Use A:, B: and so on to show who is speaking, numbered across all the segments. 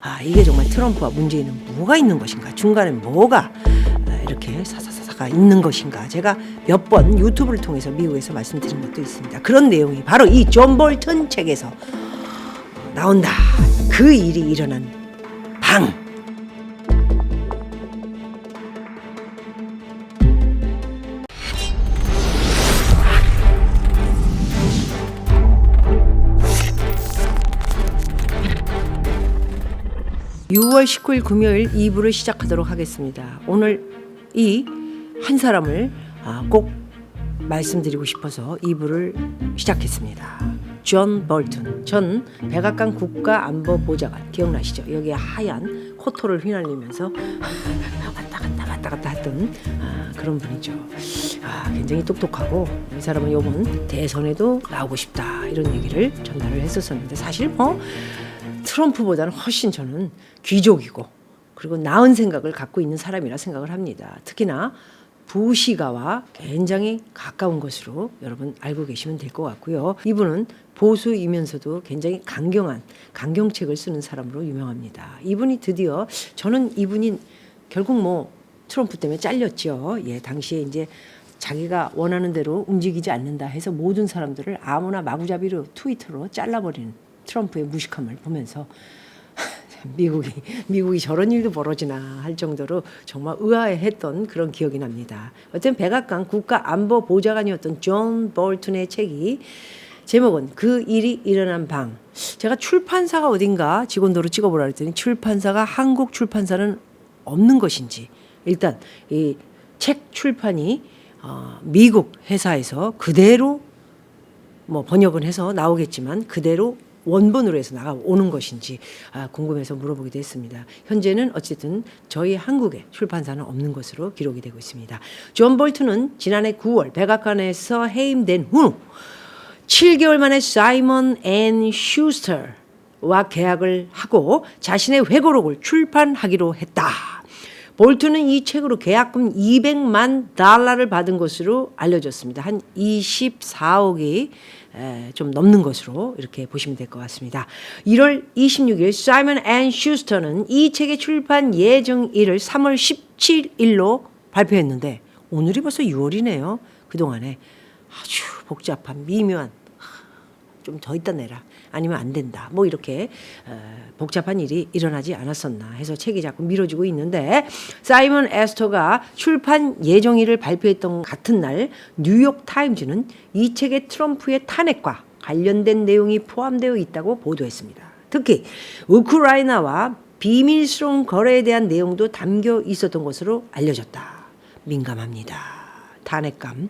A: 아 이게 정말 트럼프와 문재인은 뭐가 있는 것인가? 중간에 뭐가 아, 이렇게 사사사사가 있는 것인가? 제가 몇 번 유튜브를 통해서 미국에서 말씀드린 것도 있습니다. 그런 내용이 바로 이 존 볼튼 책에서 나온다. 그 일이 일어난 방 (6월 19일) 금요일 2부를 시작하도록 하겠습니다. 오늘 이 한 사람을 아, 꼭 말씀드리고 싶어서 2부를 시작했습니다. 존 볼튼. 전 백악관 국가안보보좌관. 기억나시죠? 여기에 하얀 코토를 휘날리면서 왔다 갔다 왔다 갔다 했던 아, 그런 분이죠. 아, 굉장히 똑똑하고 이 사람은 요번 대선에도 나오고 싶다. 이런 얘기를 전달을 했었었는데 사실 뭐 트럼프보다는 훨씬 저는 귀족이고 그리고 나은 생각을 갖고 있는 사람이라 생각을 합니다. 특히나 부시가와 굉장히 가까운 것으로 여러분 알고 계시면 될 것 같고요. 이분은 보수이면서도 굉장히 강경한 강경책을 쓰는 사람으로 유명합니다. 이분이 드디어 저는 이분이 결국 뭐 트럼프 때문에 잘렸죠. 예, 당시에 이제 자기가 원하는 대로 움직이지 않는다 해서 모든 사람들을 아무나 마구잡이로 트위터로 잘라버리는 트럼프의 무식함을 보면서 미국이 미국이 저런 일도 벌어지나 할 정도로 정말 의아해했던 그런 기억이 납니다. 어쨌든 백악관 국가안보보좌관이었던 존 볼튼의 책이 제목은 그 일이 일어난 방. 제가 출판사가 어딘가 직원도로 찍어보라 했더니 출판사가 한국 출판사는 없는 것인지 일단 이 책 출판이 어, 미국 회사에서 그대로 뭐 번역은 해서 나오겠지만 그대로 원본으로 해서 나가오는 것인지 아, 궁금해서 물어보기도 했습니다. 현재는 어쨌든 저희 한국에 출판사는 없는 것으로 기록이 되고 있습니다. 존 볼튼은 지난해 9월 백악관에서 해임된 후 7개월 만에 사이먼 앤 슈스터와 계약을 하고 자신의 회고록을 출판하기로 했다. 볼트는 이 책으로 계약금 200만 달러를 받은 것으로 알려졌습니다. 한 24억이 좀 넘는 것으로 이렇게 보시면 될 것 같습니다. 1월 26일 사이먼 앤 슈스터는 이 책의 출판 예정일을 3월 17일로 발표했는데 오늘이 벌써 6월이네요. 그동안에 아주 복잡한 미묘한 좀 더 있다 내라 아니면 안 된다 뭐 이렇게 어, 복잡한 일이 일어나지 않았었나 해서 책이 자꾸 미뤄지고 있는데 사이먼 에스터가 출판 예정일을 발표했던 같은 날 뉴욕 타임즈는 이 책의 트럼프의 탄핵과 관련된 내용이 포함되어 있다고 보도했습니다. 특히 우크라이나와 비밀스러운 거래에 대한 내용도 담겨 있었던 것으로 알려졌다. 민감합니다. 탄핵감.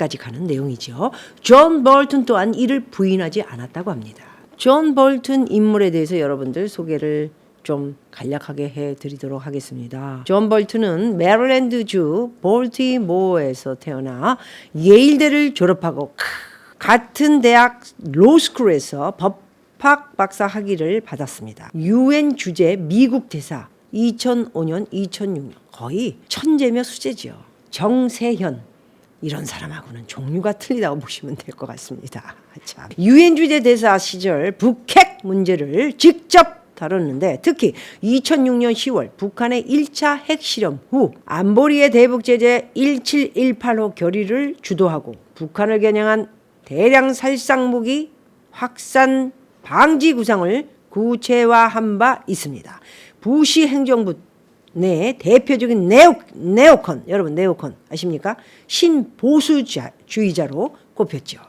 A: 까지 가는 내용이죠. 존 볼튼 또한 이를 부인하지 않았다고 합니다. 존 볼튼 인물에 대해서 여러분들 소개를 좀 간략하게 해드리도록 하겠습니다. 존 볼튼은 메릴랜드주 볼티모어에서 태어나 예일대를 졸업하고 같은 대학 로스쿨에서 법학 박사 학위를 받았습니다. 유엔 주재 미국 대사 2005년, 2006년 거의 천재며 수재지요. 정세현 이런 사람하고는 종류가 틀리다고 보시면 될 것 같습니다. 참. 유엔 주재 대사 시절 북핵 문제를 직접 다뤘는데 특히 2006년 10월 북한의 1차 핵실험 후 안보리의 대북 제재 1718호 결의를 주도하고 북한을 겨냥한 대량 살상 무기 확산 방지 구상을 구체화한 바 있습니다. 부시 행정부 네, 대표적인 네오, 네오콘, 여러분 네오콘 아십니까? 신보수주의자로 꼽혔죠.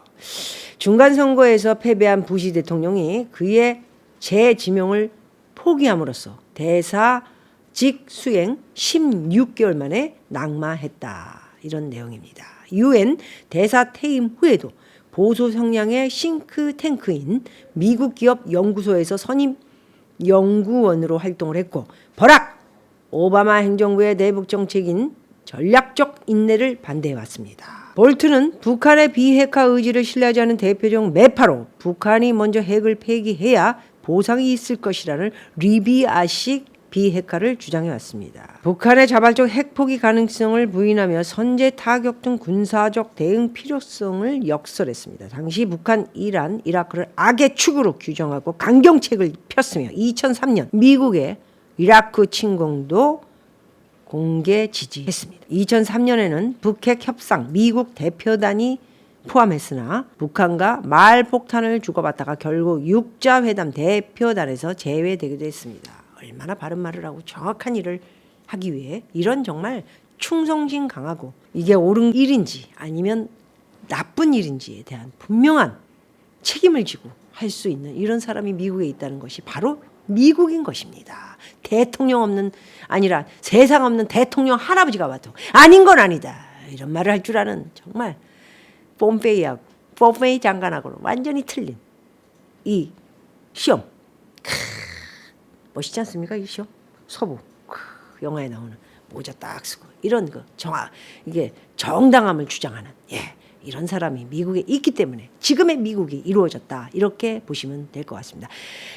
A: 중간 선거에서 패배한 부시 대통령이 그의 재지명을 포기함으로써 대사직 수행 16개월 만에 낙마했다. 이런 내용입니다. 유엔 대사 퇴임 후에도 보수 성향의 싱크탱크인 미국 기업 연구소에서 선임 연구원으로 활동을 했고 버락 오바마 행정부의 내북 정책인 전략적 인내를 반대해 왔습니다. 볼트는 북한의 비핵화 의지를 신뢰하지 않는 대표적 매파로 북한이 먼저 핵을 폐기해야 보상이 있을 것이라는 리비아식 비핵화를 주장해 왔습니다. 북한의 자발적 핵포기 가능성을 부인하며 선제 타격 등 군사적 대응 필요성을 역설했습니다. 당시 북한, 이란, 이라크를 악의 축으로 규정하고 강경책을 폈으며 2003년 미국의 이라크 침공도 공개 지지했습니다. 2003년에는 북핵 협상 미국 대표단이 포함했으나 북한과 말폭탄을 주고받다가 결국 육자 회담 대표단에서 제외되기도 했습니다. 얼마나 바른 말을 하고 정확한 일을 하기 위해 이런 정말 충성심 강하고 이게 옳은 일인지 아니면 나쁜 일인지에 대한 분명한 책임을 지고 할 수 있는 이런 사람이 미국에 있다는 것이 바로 미국인 것입니다. 대통령 없는 아니라 세상 없는 대통령 할아버지가 와도 아닌 건 아니다. 이런 말을 할 줄 아는 정말 폼페이하고 폼페이 장관하고는 완전히 틀린 이 시험. 크, 멋있지 않습니까? 이 시험. 서부. 크, 영화에 나오는 모자 딱 쓰고 이런 거 정확 이게 정당함을 주장하는 예. 이런 사람이 미국에 있기 때문에 지금의 미국이 이루어졌다 이렇게 보시면 될 것 같습니다.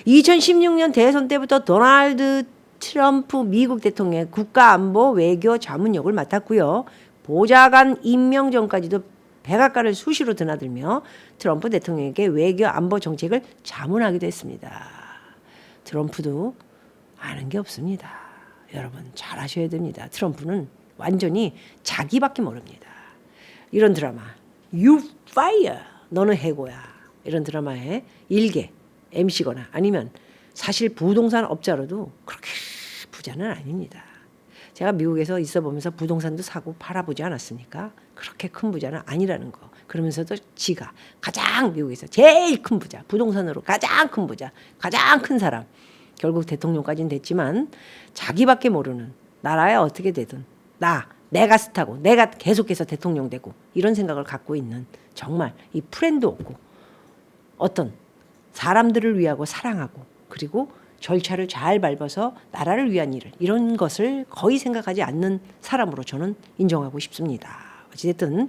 A: 2016년 대선 때부터 도널드 트럼프 미국 대통령의 국가안보 외교 자문역을 맡았고요. 보좌관 임명 전까지도 백악관을 수시로 드나들며 트럼프 대통령에게 외교 안보 정책을 자문하기도 했습니다. 트럼프도 아는 게 없습니다. 여러분 잘 아셔야 됩니다. 트럼프는 완전히 자기밖에 모릅니다. 이런 드라마 You Fire 너는 해고야 이런 드라마의 일개 MC거나 아니면 사실 부동산 업자로도 그렇게 부자는 아닙니다. 제가 미국에서 있어 보면서 부동산도 사고 팔아보지 않았습니까? 그렇게 큰 부자는 아니라는 거. 그러면서도 지가 가장 미국에서 제일 큰 부자, 부동산으로 가장 큰 부자, 가장 큰 사람. 결국 대통령까지는 됐지만 자기밖에 모르는 나라에 어떻게 되든 나 내가 스타고 내가 계속해서 대통령 되고 이런 생각을 갖고 있는 정말 이 프렌드 없고 어떤 사람들을 위하고 사랑하고 그리고 절차를 잘 밟아서 나라를 위한 일을 이런 것을 거의 생각하지 않는 사람으로 저는 인정하고 싶습니다. 어찌됐든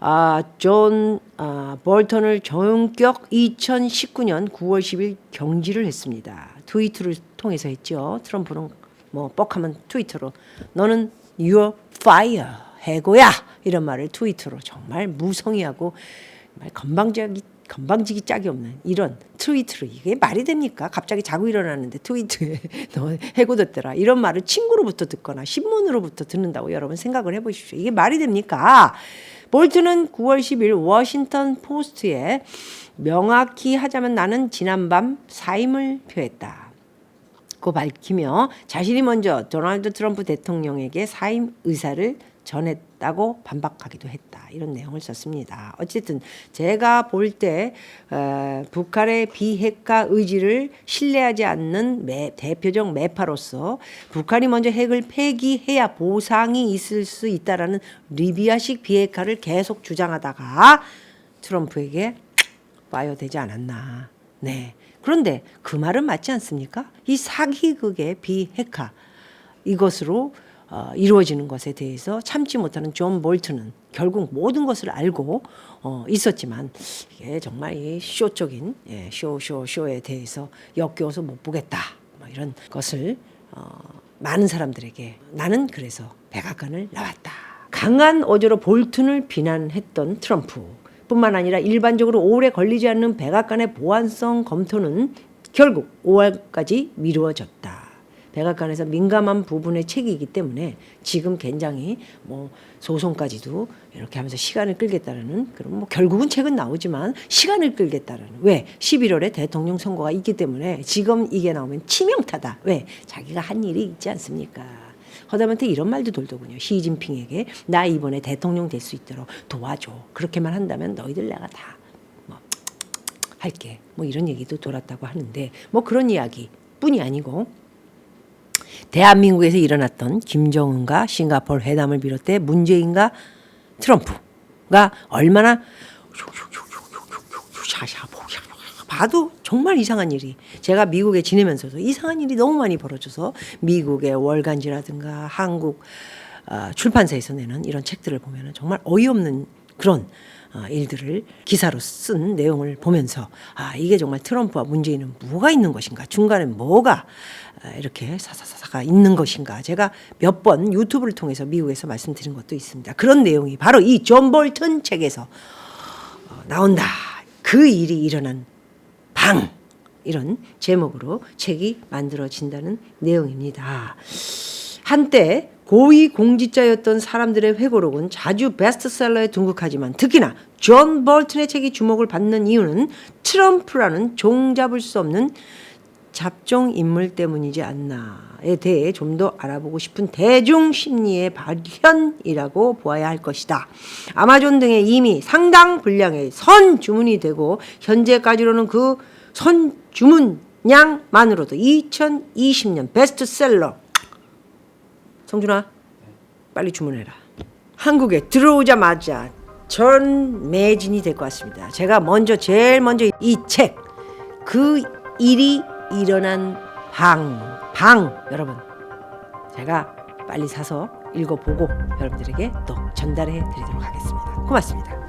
A: 아, 존 아, 볼턴을 전격 2019년 9월 10일 경질을 했습니다. 트위터를 통해서 했죠. 트럼프는 뭐 뻑하면 트위터로 너는 you're fire 해고야 이런 말을 트위터로 정말 무성의하고 정말 건방지기 건방지기 짝이 없는 이런 트위터로 이게 말이 됩니까? 갑자기 자고 일어났는데 트위터에 너 해고됐더라 이런 말을 친구로부터 듣거나 신문으로부터 듣는다고 여러분 생각을 해보십시오. 이게 말이 됩니까? 볼트는 9월 10일 워싱턴 포스트에 명확히 하자면 나는 지난밤 사임을 표했다. 고 밝히며 자신이 먼저 도널드 트럼프 대통령에게 사임 의사를 전했다고 반박하기도 했다. 이런 내용을 썼습니다. 어쨌든 제가 볼때 어, 북한의 비핵화 의지를 신뢰하지 않는 매, 대표적 매파로서 북한이 먼저 핵을 폐기해야 보상이 있을 수 있다라는 리비아식 비핵화를 계속 주장하다가 트럼프에게 와요되지 않았나. 네. 그런데 그 말은 맞지 않습니까? 이 사기극의 비핵화 이것으로 어, 이루어지는 것에 대해서 참지 못하는 존 볼트는 결국 모든 것을 알고 어, 있었지만 이게 정말 이 쇼적인 예, 쇼, 쇼, 쇼에 대해서 역겨워서 못 보겠다. 뭐 이런 것을 어, 많은 사람들에게 나는 그래서 백악관을 나왔다. 강한 어조로 볼튼을 비난했던 트럼프. 뿐만 아니라 일반적으로 오래 걸리지 않는 백악관의 보안성 검토는 결국 5월까지 미루어졌다. 백악관에서 민감한 부분의 책이기 때문에 지금 굉장히 뭐 소송까지도 이렇게 하면서 시간을 끌겠다라는 그런 뭐 결국은 책은 나오지만 시간을 끌겠다라는 왜 11월에 대통령 선거가 있기 때문에 지금 이게 나오면 치명타다 왜 자기가 한 일이 있지 않습니까? 허담한테 이런 말도 돌더군요. 시진핑에게 나 이번에 대통령 될 수 있도록 도와줘. 그렇게만 한다면 너희들 내가 다 뭐 할게. 뭐 이런 얘기도 돌았다고 하는데 뭐 그런 이야기뿐이 아니고 대한민국에서 일어났던 김정은과 싱가포르 회담을 비롯해 문재인과 트럼프가 얼마나 봐도 정말 이상한 일이 제가 미국에 지내면서도 이상한 일이 너무 많이 벌어져서 미국의 월간지라든가 한국 어, 출판사에서 내는 이런 책들을 보면 정말 어이없는 그런 어, 일들을 기사로 쓴 내용을 보면서 아 이게 정말 트럼프와 문재인은 뭐가 있는 것인가 중간에 뭐가 아, 이렇게 사사사사가 있는 것인가 제가 몇 번 유튜브를 통해서 미국에서 말씀드린 것도 있습니다. 그런 내용이 바로 이 존 볼턴 책에서 어, 나온다. 그 일이 일어난 방 이런 제목으로 책이 만들어진다는 내용입니다. 한때 고위 공직자였던 사람들의 회고록은 자주 베스트셀러에 등극하지만 특히나 존 볼튼의 책이 주목을 받는 이유는 트럼프라는 종잡을 수 없는 잡종 인물 때문이지 않나에 대해 좀 더 알아보고 싶은 대중 심리의 발현이라고 보아야 할 것이다. 아마존 등에 이미 상당 분량의 선 주문이 되고 현재까지로는 그 선 주문량만으로도 2020년 베스트셀러 성준아 빨리 주문해라. 한국에 들어오자마자 전 매진이 될 것 같습니다. 제가 먼저 제일 먼저 이 책 그 일이 일어난 방, 방 여러분 제가 빨리 사서 읽어보고 여러분들에게 또 전달해 드리도록 하겠습니다. 고맙습니다.